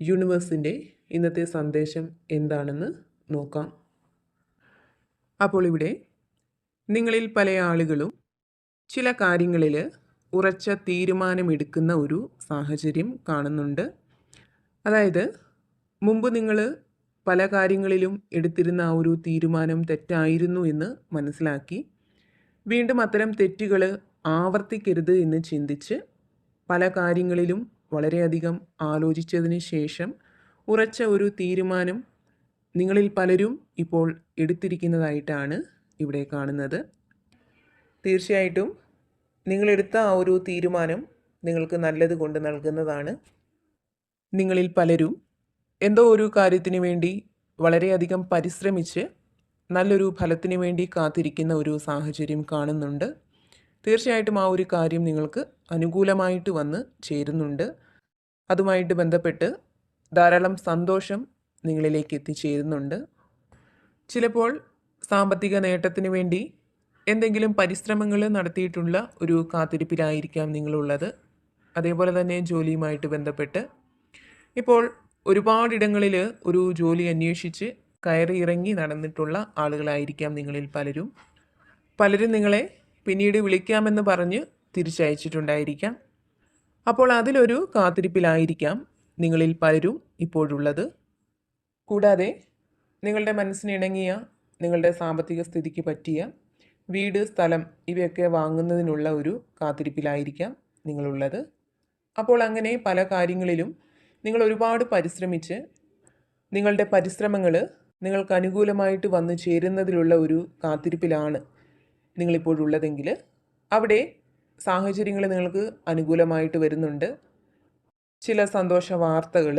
യൂണിവേഴ്സിന്റെ ഇന്നത്തെ സന്ദേശം എന്താണെന്ന് നോക്കാം. അപ്പോൾ ഇവിടെ നിങ്ങളിൽ പല ആളുകളും ചില കാര്യങ്ങളിൽ ഉറച്ച തീരുമാനമെടുക്കുന്ന ഒരു സാഹചര്യം കാണുന്നുണ്ട്. അതായത് മുമ്പ് നിങ്ങൾ പല കാര്യങ്ങളിലും എടുത്തിരുന്ന ആ ഒരു തീരുമാനം തെറ്റായിരുന്നു എന്ന് മനസ്സിലാക്കി വീണ്ടും അത്തരം തെറ്റുകൾ ആവർത്തിക്കരുത് എന്ന് ചിന്തിച്ച് പല കാര്യങ്ങളിലും വളരെയധികം ആലോചിച്ചതിന് ശേഷം ഉറച്ച ഒരു തീരുമാനം നിങ്ങളിൽ പലരും ഇപ്പോൾ എടുത്തിരിക്കുന്നതായിട്ടാണ് ഇവിടെ കാണുന്നത്. തീർച്ചയായിട്ടും നിങ്ങളെടുത്ത ആ ഒരു തീരുമാനം നിങ്ങൾക്ക് നല്ലത് കൊണ്ട് നൽകുന്നതാണ്. നിങ്ങളിൽ പലരും എന്തോ ഒരു കാര്യത്തിന് വേണ്ടി വളരെയധികം പരിശ്രമിച്ച് നല്ലൊരു ഫലത്തിന് വേണ്ടി കാത്തിരിക്കുന്ന ഒരു സാഹചര്യം കാണുന്നുണ്ട്. തീർച്ചയായിട്ടും ആ ഒരു കാര്യം നിങ്ങൾക്ക് അനുകൂലമായിട്ട് വന്ന് ചേരുന്നുണ്ട്. അതുമായിട്ട് ബന്ധപ്പെട്ട് ധാരാളം സന്തോഷം നിങ്ങളിലേക്ക് എത്തിച്ചേരുന്നുണ്ട്. ചിലപ്പോൾ സാമ്പത്തിക നേട്ടത്തിന് വേണ്ടി എന്തെങ്കിലും പരിശ്രമങ്ങൾ നടത്തിയിട്ടുള്ള ഒരു കാത്തിരിപ്പിലായിരിക്കാം നിങ്ങളുള്ളത്. അതേപോലെ തന്നെ ജോലിയുമായിട്ട് ബന്ധപ്പെട്ട്. ഇപ്പോൾ ഒരുപാടിടങ്ങളിൽ ഒരു ജോലി അന്വേഷിച്ച് കയറി ഇറങ്ങി നടന്നിട്ടുള്ള ആളുകളായിരിക്കാം നിങ്ങളിൽ പലരും. പലരും നിങ്ങളെ പിന്നീട് വിളിക്കാമെന്ന് പറഞ്ഞ് തിരിച്ചയച്ചിട്ടുണ്ടായിരിക്കാം. അപ്പോൾ അതിലൊരു കാത്തിരിപ്പിലായിരിക്കാം നിങ്ങളിൽ പലരും ഇപ്പോഴുള്ളത്. കൂടാതെ നിങ്ങളുടെ മനസ്സിനിണങ്ങിയ നിങ്ങളുടെ സാമ്പത്തിക സ്ഥിതിക്ക് പറ്റിയ വീട് സ്ഥലം ഇവയൊക്കെ വാങ്ങുന്നതിനുള്ള ഒരു കാത്തിരിപ്പിലായിരിക്കാം നിങ്ങളുള്ളത്. അപ്പോൾ അങ്ങനെ പല കാര്യങ്ങളിലും നിങ്ങൾ ഒരുപാട് പരിശ്രമിച്ച് നിങ്ങളുടെ പരിശ്രമങ്ങൾ നിങ്ങൾക്ക് അനുകൂലമായിട്ട് വന്നു ചേരുന്നതിലുള്ള ഒരു കാത്തിരിപ്പിലാണ് നിങ്ങളിപ്പോഴുള്ളതെങ്കിൽ അവിടെ സാഹചര്യങ്ങൾ നിങ്ങൾക്ക് അനുകൂലമായിട്ട് വരുന്നുണ്ട്. ചില സന്തോഷ വാർത്തകൾ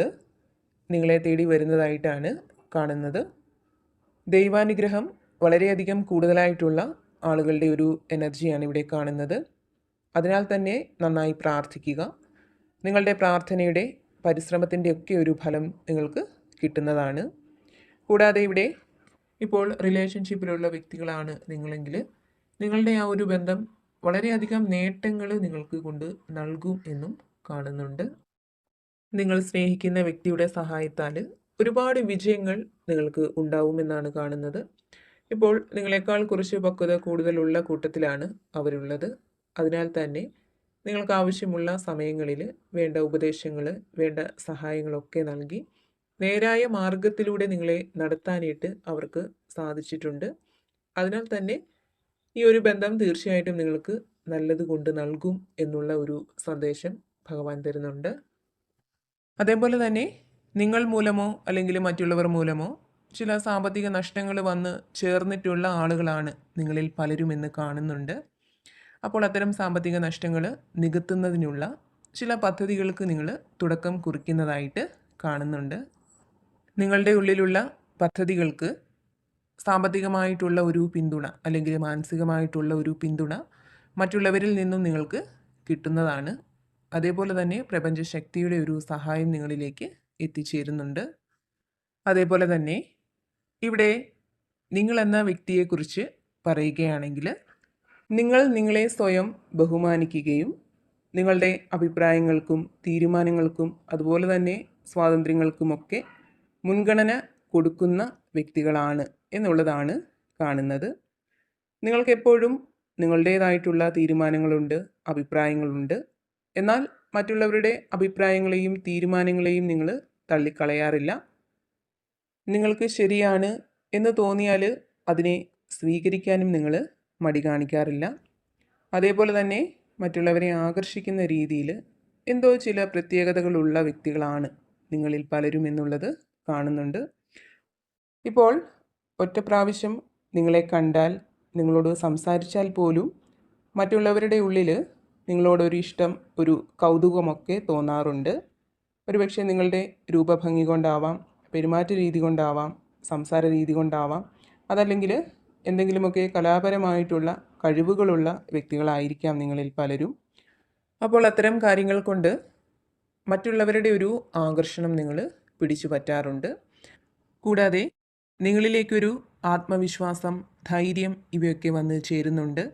നിങ്ങളെ തേടി വരുന്നതായിട്ടാണ് കാണുന്നത്. ദൈവാനുഗ്രഹം വളരെയധികം കൂടുതലായിട്ടുള്ള ആളുകളുടെ ഒരു എനർജിയാണ് ഇവിടെ കാണുന്നത്. അതിനാൽ തന്നെ നന്നായി പ്രാർത്ഥിക്കുക. നിങ്ങളുടെ പ്രാർത്ഥനയുടെ പരിശ്രമത്തിന്റെ ഒക്കെ ഒരു ഫലം നിങ്ങൾക്ക് കിട്ടുന്നതാണ്. കൂടാതെ ഇവിടെ ഇപ്പോൾ റിലേഷൻഷിപ്പിലുള്ള വ്യക്തികളാണ് നിങ്ങളെങ്കിൽ നിങ്ങളുടെ ആ ഒരു ബന്ധം വളരെയധികം നേട്ടങ്ങൾ നിങ്ങൾക്ക് കൊണ്ട് നൽകും എന്നും കാണുന്നുണ്ട്. നിങ്ങൾ സ്നേഹിക്കുന്ന വ്യക്തിയുടെ സഹായത്താൽ ഒരുപാട് വിജയങ്ങൾ നിങ്ങൾക്ക് ഉണ്ടാവുമെന്നാണ് കാണുന്നത്. ഇപ്പോൾ നിങ്ങളെക്കാൾ കുറച്ച് പക്വത കൂടുതലുള്ള കൂട്ടത്തിലാണ് അവരുള്ളത്. അതിനാൽ തന്നെ നിങ്ങൾക്ക് ആവശ്യമുള്ള സമയങ്ങളിൽ വേണ്ട ഉപദേശങ്ങൾ വേണ്ട സഹായങ്ങളൊക്കെ നൽകി നേരായ മാർഗത്തിലൂടെ നിങ്ങളെ നടത്താനായിട്ട് അവർക്ക് സാധിച്ചിട്ടുണ്ട്. അതിനാൽ തന്നെ ഈ ഒരു ബന്ധം തീർച്ചയായിട്ടും നിങ്ങൾക്ക് നല്ലത് കൊണ്ട് നൽകും എന്നുള്ള ഒരു സന്ദേശം ഭഗവാൻ തരുന്നുണ്ട്. അതേപോലെ തന്നെ നിങ്ങൾ മൂലമോ അല്ലെങ്കിൽ മറ്റുള്ളവർ മൂലമോ ചില സാമ്പത്തിക നഷ്ടങ്ങൾ വന്ന് ചേർന്നിട്ടുള്ള ആളുകളാണ് നിങ്ങളിൽ പലരും എന്ന് കാണുന്നുണ്ട്. അപ്പോൾ അത്തരം സാമ്പത്തിക നഷ്ടങ്ങൾ നികത്തുന്നതിനുള്ള ചില പദ്ധതികൾക്ക് നിങ്ങൾ തുടക്കം കുറിക്കുന്നതായിട്ട് കാണുന്നുണ്ട്. നിങ്ങളുടെ ഉള്ളിലുള്ള പദ്ധതികൾക്ക് സാമ്പത്തികമായിട്ടുള്ള ഒരു പിന്തുണ അല്ലെങ്കിൽ മാനസികമായിട്ടുള്ള ഒരു പിന്തുണ മറ്റുള്ളവരിൽ നിന്നും നിങ്ങൾക്ക് കിട്ടുന്നതാണ്. അതേപോലെ തന്നെ പ്രപഞ്ച ശക്തിയുടെ ഒരു സഹായം നിങ്ങളിലേക്ക് എത്തിച്ചേരുന്നുണ്ട്. അതേപോലെ തന്നെ ഇവിടെ നിങ്ങളെന്ന വ്യക്തിയെക്കുറിച്ച് പറയുകയാണെങ്കിൽ നിങ്ങൾ നിങ്ങളെ സ്വയം ബഹുമാനിക്കുകയും നിങ്ങളുടെ അഭിപ്രായങ്ങൾക്കും തീരുമാനങ്ങൾക്കും അതുപോലെ തന്നെ സ്വാതന്ത്ര്യങ്ങൾക്കുമൊക്കെ മുൻഗണന കൊടുക്കുന്ന വ്യക്തികളാണ്. എന്നുള്ളതാണ് കാണുന്നത്. നിങ്ങൾക്കെപ്പോഴും നിങ്ങളുടേതായിട്ടുള്ള തീരുമാനങ്ങളുണ്ട് അഭിപ്രായങ്ങളുണ്ട്. എന്നാൽ മറ്റുള്ളവരുടെ അഭിപ്രായങ്ങളെയും തീരുമാനങ്ങളെയും നിങ്ങൾ തള്ളിക്കളയാറില്ല. നിങ്ങൾക്ക് ശരിയാണ് എന്ന് തോന്നിയാൽ അതിനെ സ്വീകരിക്കാനും നിങ്ങൾ മടി കാണിക്കാറില്ല. അതേപോലെ തന്നെ മറ്റുള്ളവരെ ആകർഷിക്കുന്ന രീതിയിൽ എന്തോ ചില പ്രത്യേകതകളുള്ള വ്യക്തികളാണ് നിങ്ങളിൽ പലരും എന്നുള്ളത് കാണുന്നുണ്ട്. ഇപ്പോൾ ഒറ്റ പ്രാവശ്യം നിങ്ങളെ കണ്ടാൽ നിങ്ങളോട് സംസാരിച്ചാൽ പോലും മറ്റുള്ളവരുടെ ഉള്ളിൽ നിങ്ങളോടൊരു ഇഷ്ടം ഒരു കൗതുകമൊക്കെ തോന്നാറുണ്ട്. ഒരുപക്ഷെ നിങ്ങളുടെ രൂപഭംഗി കൊണ്ടാവാം പെരുമാറ്റ രീതി കൊണ്ടാവാം സംസാര രീതി കൊണ്ടാവാം അതല്ലെങ്കിൽ എന്തെങ്കിലുമൊക്കെ കലാപരമായിട്ടുള്ള കഴിവുകളുള്ള വ്യക്തികളായിരിക്കാം നിങ്ങളിൽ പലരും. അപ്പോൾ അത്തരം കാര്യങ്ങൾ കൊണ്ട് മറ്റുള്ളവരുടെ ഒരു ആകർഷണം നിങ്ങൾ പിടിച്ചു പറ്റാറുണ്ട്. കൂടാതെ നിങ്ങളിലേക്കൊരു ആത്മവിശ്വാസം ധൈര്യം ഇവയൊക്കെ വന്ന് ചേരുന്നുണ്ട്.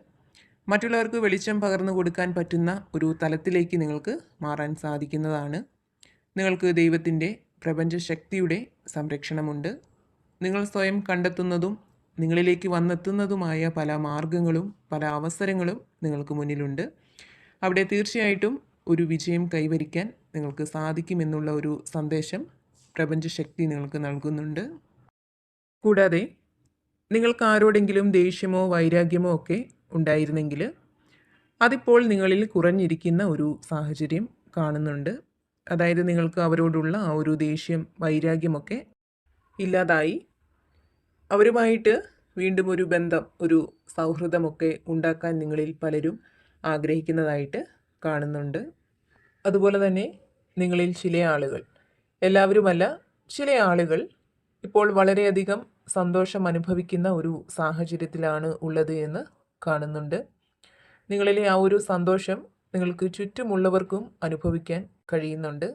മറ്റുള്ളവർക്ക് വെളിച്ചം പകർന്നു കൊടുക്കാൻ പറ്റുന്ന ഒരു തലത്തിലേക്ക് നിങ്ങൾക്ക് മാറാൻ സാധിക്കുന്നതാണ്. നിങ്ങൾക്ക് ദൈവത്തിന്റെ പ്രപഞ്ചശക്തിയുടെ സംരക്ഷണമുണ്ട്. നിങ്ങൾ സ്വയം കണ്ടെത്തുന്നതും നിങ്ങളിലേക്ക് വന്നെത്തുന്നതുമായ പല മാർഗങ്ങളും പല അവസരങ്ങളും നിങ്ങൾക്ക് മുന്നിലുണ്ട്. അവിടെ തീർച്ചയായിട്ടും ഒരു വിജയം കൈവരിക്കാൻ നിങ്ങൾക്ക് സാധിക്കുമെന്നുള്ള ഒരു സന്ദേശം പ്രപഞ്ചശക്തി നിങ്ങൾക്ക് നൽകുന്നുണ്ട്. കൂടാതെ നിങ്ങൾക്ക് ആരോടെങ്കിലും ദേഷ്യമോ വൈരാഗ്യമോ ഒക്കെ ഉണ്ടായിരുന്നെങ്കിൽ അതിപ്പോൾ നിങ്ങളിൽ കുറഞ്ഞിരിക്കുന്ന ഒരു സാഹചര്യം കാണുന്നുണ്ട്. അതായത് നിങ്ങൾക്ക് അവരോടുള്ള ആ ഒരു ദേഷ്യം വൈരാഗ്യമൊക്കെ ഇല്ലാതായി അവരുമായിട്ട് വീണ്ടും ഒരു ബന്ധം ഒരു സൗഹൃദമൊക്കെ ഉണ്ടാക്കാൻ നിങ്ങളിൽ പലരും ആഗ്രഹിക്കുന്നതായിട്ട് കാണുന്നുണ്ട്. അതുപോലെ തന്നെ നിങ്ങളിൽ ചില ആളുകൾ എല്ലാവരുമല്ല ചില ആളുകൾ ഇപ്പോൾ വളരെയധികം സന്തോഷം അനുഭവിക്കുന്ന ഒരു സാഹചര്യത്തിലാണ് ഉള്ളത് എന്ന് കാണുന്നുണ്ട്. നിങ്ങളിലെ ആ ഒരു സന്തോഷം നിങ്ങൾക്ക് ചുറ്റുമുള്ളവർക്കും അനുഭവിക്കാൻ കഴിയുന്നുണ്ട്.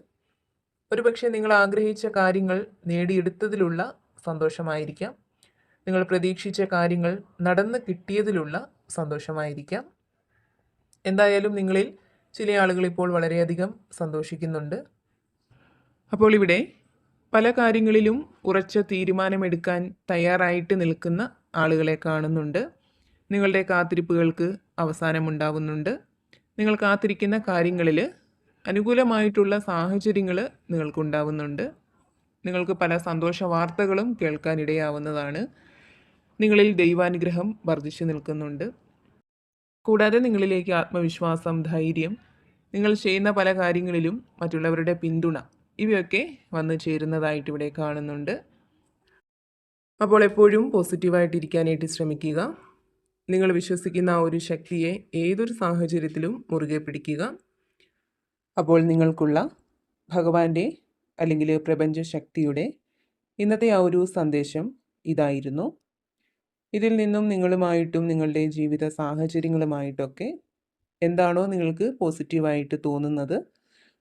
ഒരുപക്ഷെ നിങ്ങൾ ആഗ്രഹിച്ച കാര്യങ്ങൾ നേടിയെടുത്തതിലുള്ള സന്തോഷമായിരിക്കാം. നിങ്ങൾ പ്രതീക്ഷിച്ച കാര്യങ്ങൾ നടന്നു കിട്ടിയതിലുള്ള സന്തോഷമായിരിക്കാം. എന്തായാലും നിങ്ങളിൽ ചില ആളുകൾ ഇപ്പോൾ വളരെയധികം സന്തോഷിക്കുന്നുണ്ട്. അപ്പോൾ ഇവിടെ പല കാര്യങ്ങളിലും ഉറച്ച തീരുമാനമെടുക്കാൻ തയ്യാറായിട്ട് നിൽക്കുന്ന ആളുകളെ കാണുന്നുണ്ട്. നിങ്ങളുടെ കാത്തിരിപ്പുകൾക്ക് അവസാനമുണ്ടാവുന്നുണ്ട്. നിങ്ങൾ കാത്തിരിക്കുന്ന കാര്യങ്ങളിൽ അനുകൂലമായിട്ടുള്ള സാഹചര്യങ്ങൾ നിങ്ങൾക്കുണ്ടാവുന്നുണ്ട്. നിങ്ങൾക്ക് പല സന്തോഷ വാർത്തകളും കേൾക്കാനിടയാവുന്നതാണ്. നിങ്ങളിൽ ദൈവാനുഗ്രഹം വർദ്ധിച്ചു നിൽക്കുന്നുണ്ട്. കൂടാതെ നിങ്ങളിലേക്ക് ആത്മവിശ്വാസം ധൈര്യം നിങ്ങൾ ചെയ്യുന്ന പല കാര്യങ്ങളിലും മറ്റുള്ളവരുടെ പിന്തുണ ഇവയൊക്കെ വന്നു ചേരുന്നതായിട്ട് ഇവിടെ കാണുന്നുണ്ട്. അപ്പോൾ എപ്പോഴും പോസിറ്റീവായിട്ടിരിക്കാനായിട്ട് ശ്രമിക്കുക. നിങ്ങൾ വിശ്വസിക്കുന്ന ആ ഒരു ശക്തിയെ ഏതൊരു സാഹചര്യത്തിലും മുറുകെ പിടിക്കുക. അപ്പോൾ നിങ്ങൾക്കുള്ള ഭഗവാന്റെ അല്ലെങ്കിൽ പ്രപഞ്ച ശക്തിയുടെ ഇന്നത്തെ ആ ഒരു സന്ദേശം ഇതായിരുന്നു. ഇതിൽ നിന്നും നിങ്ങളുമായിട്ടും നിങ്ങളുടെ ജീവിത സാഹചര്യങ്ങളുമായിട്ടൊക്കെ എന്താണോ നിങ്ങൾക്ക് പോസിറ്റീവായിട്ട് തോന്നുന്നത്